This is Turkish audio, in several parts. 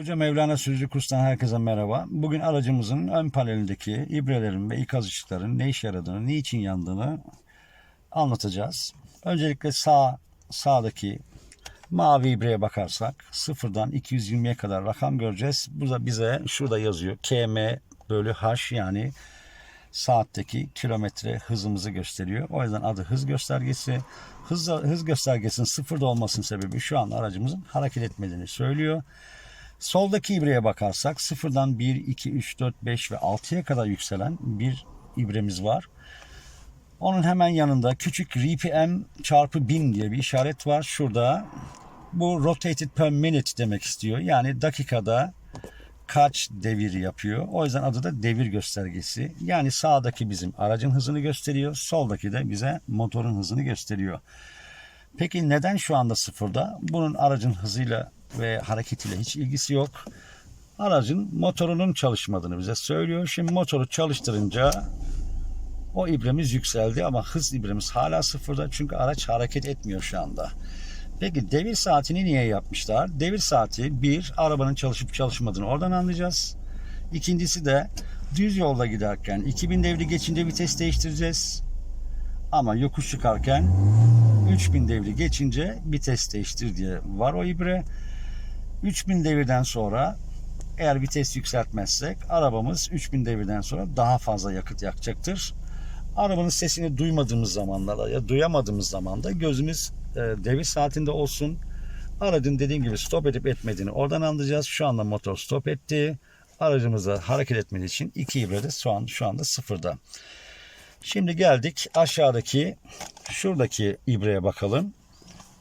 Hoca Mevlana Sürücü Kurs'tan herkese merhaba. Bugün aracımızın ön panelindeki ibrelerin ve ikaz ışıkların ne işe yaradığını, niçin yandığını anlatacağız. Öncelikle sağ sağdaki mavi ibreye bakarsak sıfırdan 220'ye kadar rakam göreceğiz. Burada bize şurada yazıyor km bölü h yani saatteki kilometre hızımızı gösteriyor. O yüzden adı hız göstergesi. Hız, hız göstergesinin sıfırda olmasının sebebi şu an aracımızın hareket etmediğini söylüyor. Soldaki ibreye bakarsak sıfırdan 1, 2, 3, 4, 5 ve 6'ya kadar yükselen bir ibremiz var. Onun hemen yanında küçük RPM çarpı 1000 diye bir işaret var. Şurada bu rotated per minute demek istiyor. Yani dakikada kaç devir yapıyor. O yüzden adı da devir göstergesi. Yani sağdaki bizim aracın hızını gösteriyor. Soldaki de bize motorun hızını gösteriyor. Peki neden şu anda sıfırda? Bunun aracın hızıyla ve hareketiyle hiç ilgisi yok. Aracın motorunun çalışmadığını bize söylüyor. Şimdi motoru çalıştırınca o ibremiz yükseldi ama hız ibremiz hala sıfırda çünkü araç hareket etmiyor şu anda. Peki devir saatini niye yapmışlar? Devir saati bir arabanın çalışıp çalışmadığını oradan anlayacağız. İkincisi de düz yolda giderken 2000 devri geçince vites değiştireceğiz. Ama yokuş çıkarken 3000 devri geçince vites değiştir diye var o ibre. 3000 devirden sonra eğer vites yükseltmezsek arabamız 3000 devirden sonra daha fazla yakıt yakacaktır. Arabanın sesini duymadığımız zamanlarda ya duyamadığımız zamanda gözümüz e, devir saatinde olsun. Aracın dediğim gibi stop edip etmediğini oradan anlayacağız. Şu anda motor stop etti. Aracımıza hareket etmediği için iki ibre de şu an şu anda sıfırda. Şimdi geldik aşağıdaki şuradaki ibreye bakalım.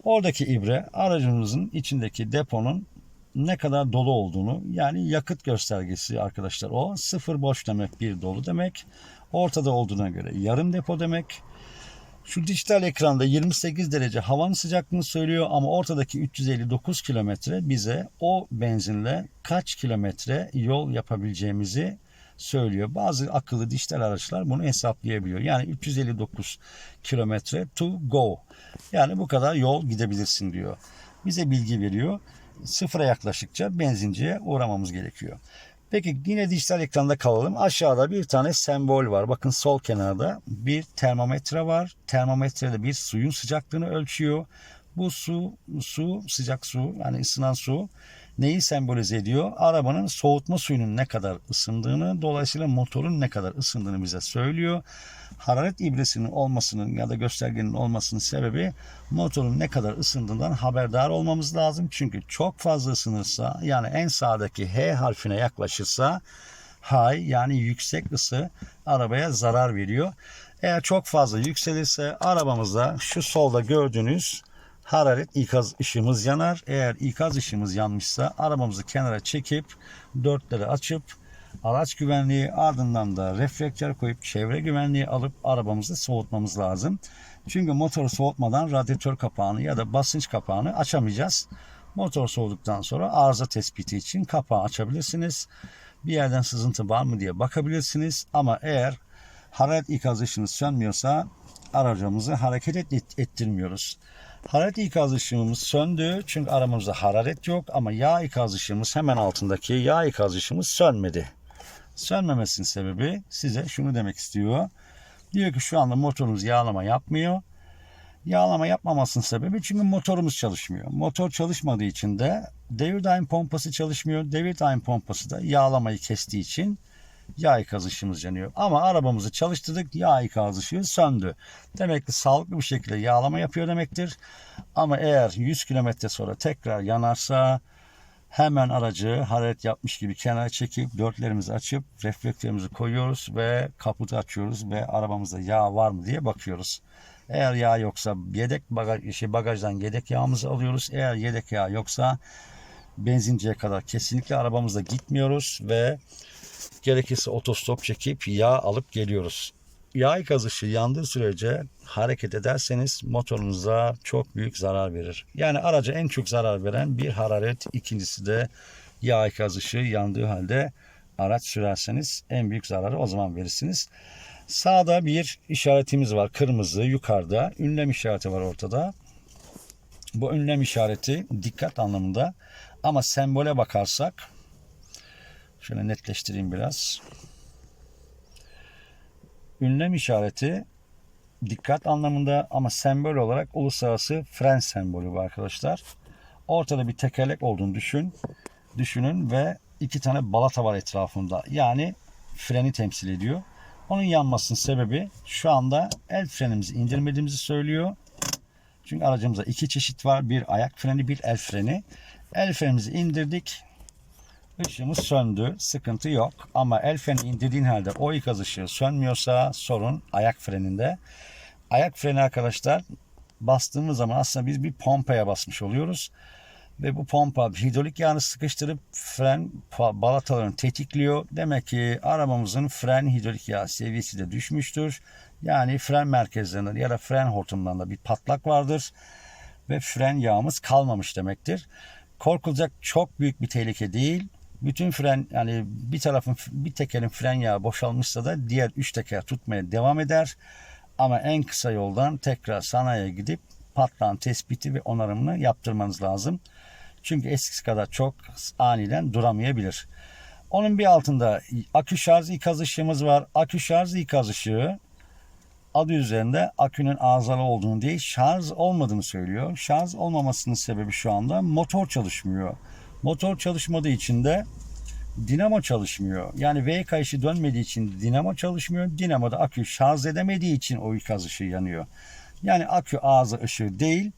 Oradaki ibre aracımızın içindeki deponun ne kadar dolu olduğunu yani yakıt göstergesi arkadaşlar o. Sıfır boş demek bir dolu demek. Ortada olduğuna göre yarım depo demek. Şu dijital ekranda 28 derece havanın sıcaklığını söylüyor ama ortadaki 359 kilometre bize o benzinle kaç kilometre yol yapabileceğimizi söylüyor. Bazı akıllı dijital araçlar bunu hesaplayabiliyor. Yani 359 kilometre to go. Yani bu kadar yol gidebilirsin diyor. Bize bilgi veriyor. Sıfıra yaklaştıkça benzinciye uğramamız gerekiyor. Peki yine dijital ekranda kalalım. Aşağıda bir tane sembol var. Bakın sol kenarda bir termometre var. Termometrede bir suyun sıcaklığını ölçüyor. Bu su, su sıcak su yani ısınan su neyi sembolize ediyor? Arabanın soğutma suyunun ne kadar ısındığını, dolayısıyla motorun ne kadar ısındığını bize söylüyor. Hararet ibresinin olmasının ya da göstergenin olmasının sebebi motorun ne kadar ısındığından haberdar olmamız lazım. Çünkü çok fazla ısınırsa yani en sağdaki H harfine yaklaşırsa high yani yüksek ısı arabaya zarar veriyor. Eğer çok fazla yükselirse arabamızda şu solda gördüğünüz hararet ikaz ışığımız yanar. Eğer ikaz ışığımız yanmışsa arabamızı kenara çekip dörtleri açıp araç güvenliği ardından da reflektör koyup çevre güvenliği alıp arabamızı soğutmamız lazım. Çünkü motoru soğutmadan radyatör kapağını ya da basınç kapağını açamayacağız. Motor soğuduktan sonra arıza tespiti için kapağı açabilirsiniz. Bir yerden sızıntı var mı diye bakabilirsiniz. Ama eğer hararet ikaz ışığınız sönmüyorsa aracımızı hareket et- ettirmiyoruz. Hararet ikaz ışığımız söndü çünkü aramızda hararet yok ama yağ ikaz ışığımız hemen altındaki yağ ikaz ışığımız sönmedi. Sönmemesinin sebebi size şunu demek istiyor. Diyor ki şu anda motorumuz yağlama yapmıyor. Yağlama yapmamasının sebebi çünkü motorumuz çalışmıyor. Motor çalışmadığı için de devir daim pompası çalışmıyor. Devir daim pompası da yağlamayı kestiği için yağ ikaz ışığımız yanıyor. Ama arabamızı çalıştırdık yağ ikaz ışığı söndü. Demek ki sağlıklı bir şekilde yağlama yapıyor demektir. Ama eğer 100 kilometre sonra tekrar yanarsa hemen aracı hararet yapmış gibi kenara çekip dörtlerimizi açıp reflektörümüzü koyuyoruz ve kaputu açıyoruz ve arabamızda yağ var mı diye bakıyoruz. Eğer yağ yoksa yedek bagaj, şey bagajdan yedek yağımızı alıyoruz. Eğer yedek yağ yoksa benzinciye kadar kesinlikle arabamızda gitmiyoruz ve gerekirse otostop çekip yağ alıp geliyoruz. Yağ ikaz ışığı yandığı sürece hareket ederseniz motorunuza çok büyük zarar verir. Yani araca en çok zarar veren bir hararet, ikincisi de yağ ikaz ışığı yandığı halde araç sürerseniz en büyük zararı o zaman verirsiniz. Sağda bir işaretimiz var kırmızı yukarıda. Ünlem işareti var ortada. Bu önlem işareti dikkat anlamında ama sembole bakarsak şöyle netleştireyim biraz. Ünlem işareti dikkat anlamında ama sembol olarak uluslararası fren sembolü bu arkadaşlar. Ortada bir tekerlek olduğunu düşün. Düşünün ve iki tane balata var etrafında. Yani freni temsil ediyor. Onun yanmasının sebebi şu anda el frenimizi indirmediğimizi söylüyor. Çünkü aracımızda iki çeşit var. Bir ayak freni, bir el freni. El frenimizi indirdik. Işığımız söndü. Sıkıntı yok. Ama el freni indirdiğin halde o ikaz ışığı sönmüyorsa sorun ayak freninde. Ayak freni arkadaşlar bastığımız zaman aslında biz bir pompaya basmış oluyoruz. Ve bu pompa hidrolik yağını sıkıştırıp fren balatalarını tetikliyor. Demek ki arabamızın fren hidrolik yağ seviyesi de düşmüştür. Yani fren merkezlerinde ya da fren hortumlarında bir patlak vardır. Ve fren yağımız kalmamış demektir. Korkulacak çok büyük bir tehlike değil. Bütün fren yani bir tarafın bir tekerin fren yağı boşalmışsa da diğer üç teker tutmaya devam eder. Ama en kısa yoldan tekrar sanayiye gidip patlağın tespiti ve onarımını yaptırmanız lazım. Çünkü eskisi kadar çok aniden duramayabilir. Onun bir altında akü şarj ikaz ışığımız var. Akü şarj ikaz ışığı adı üzerinde akünün arızalı olduğunu değil şarj olmadığını söylüyor. Şarj olmamasının sebebi şu anda motor çalışmıyor. Motor çalışmadığı için de dinamo çalışmıyor. Yani V kayışı dönmediği için dinamo çalışmıyor. Dinamoda akü şarj edemediği için o ikaz ışığı yanıyor. Yani akü ağzı ışığı değil.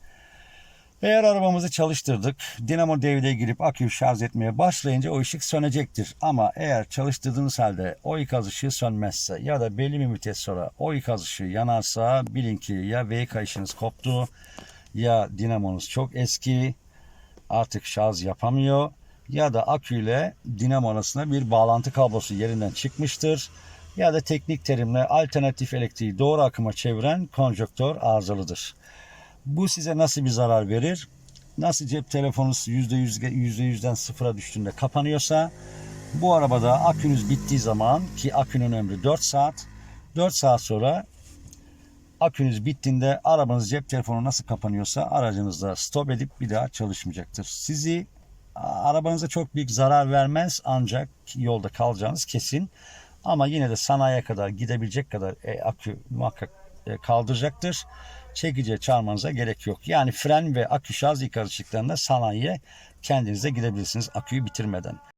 Eğer arabamızı çalıştırdık, dinamo devreye girip aküyü şarj etmeye başlayınca o ışık sönecektir. Ama eğer çalıştırdığınız halde o ikaz ışığı sönmezse ya da belli bir müddet sonra o ikaz ışığı yanarsa bilin ki ya V kayışınız koptu ya dinamonuz çok eski artık şarj yapamıyor ya da aküyle dinamo arasında bir bağlantı kablosu yerinden çıkmıştır ya da teknik terimle alternatif elektriği doğru akıma çeviren konjöktör arızalıdır. Bu size nasıl bir zarar verir? Nasıl cep telefonunuz %100, %100'den sıfıra düştüğünde kapanıyorsa bu arabada akünüz bittiği zaman ki akünün ömrü 4 saat 4 saat sonra akünüz bittiğinde arabanız cep telefonu nasıl kapanıyorsa aracınızda stop edip bir daha çalışmayacaktır. Sizi arabanıza çok büyük zarar vermez ancak yolda kalacağınız kesin. Ama yine de sanayiye kadar gidebilecek kadar e, akü muhakkak e, kaldıracaktır. Çekiciye çağırmanıza gerek yok. Yani fren ve akü şarj ikaz ışıklarında sanayiye kendinize gidebilirsiniz aküyü bitirmeden.